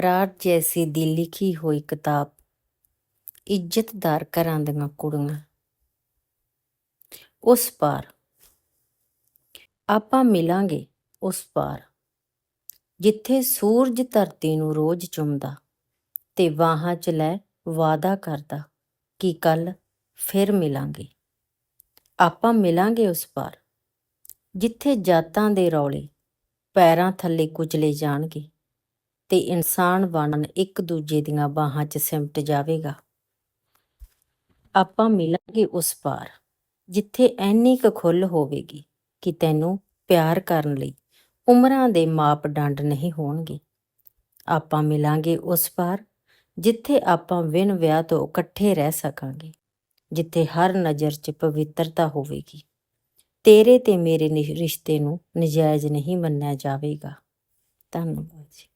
ਬਰਾੜ ਜੈਸੀ ਦੀ ਲਿਖੀ ਹੋਈ ਕਿਤਾਬ ਇੱਜ਼ਤਦਾਰ ਘਰਾਂ ਦੀਆਂ ਕੁੜੀਆਂ। ਉਸ ਪਾਰ। ਆਪਾਂ ਮਿਲਾਂਗੇ ਉਸ ਪਾਰ, ਜਿੱਥੇ ਸੂਰਜ ਧਰਤੀ ਨੂੰ ਰੋਜ਼ ਚੁੰਮਦਾ ਤੇ ਵਾਹਾਂ 'ਚ ਲੈ ਵਾਦਾ ਕਰਦਾ ਕਿ ਕੱਲ ਫਿਰ ਮਿਲਾਂਗੇ। ਆਪਾਂ ਮਿਲਾਂਗੇ ਉਸ ਪਾਰ, ਜਿੱਥੇ ਜਾਤਾਂ ਦੇ ਰੌਲੇ ਪੈਰਾਂ ਥੱਲੇ ਕੁਚਲੇ ਜਾਣਗੇ ਤੇ ਇਨਸਾਨ ਬਣਨ ਇੱਕ ਦੂਜੇ ਦੀਆਂ ਬਾਹਾਂ 'ਚ ਸਿਮਟ ਜਾਵੇਗਾ। ਆਪਾਂ ਮਿਲਾਂਗੇ ਉਸ ਪਾਰ, ਜਿੱਥੇ ਐਨੀ ਕੁ ਖੁੱਲ ਹੋਵੇਗੀ ਕਿ ਤੈਨੂੰ ਪਿਆਰ ਕਰਨ ਲਈ ਉਮਰਾਂ ਦੇ ਮਾਪਦੰਡ ਨਹੀਂ ਹੋਣਗੇ। ਆਪਾਂ ਮਿਲਾਂਗੇ ਉਸ ਪਾਰ, ਜਿੱਥੇ ਆਪਾਂ ਵਿਨ ਵਿਆਹ ਤੋਂ ਇਕੱਠੇ ਰਹਿ ਸਕਾਂਗੇ, ਜਿੱਥੇ ਹਰ ਨਜ਼ਰ 'ਚ ਪਵਿੱਤਰਤਾ ਹੋਵੇਗੀ। ਤੇਰੇ ਤੇ ਮੇਰੇ ਨਿ- ਰਿਸ਼ਤੇ ਨੂੰ ਨਜਾਇਜ਼ ਨਹੀਂ ਮੰਨਿਆ ਜਾਵੇਗਾ। ਧੰਨਵਾਦ ਜੀ।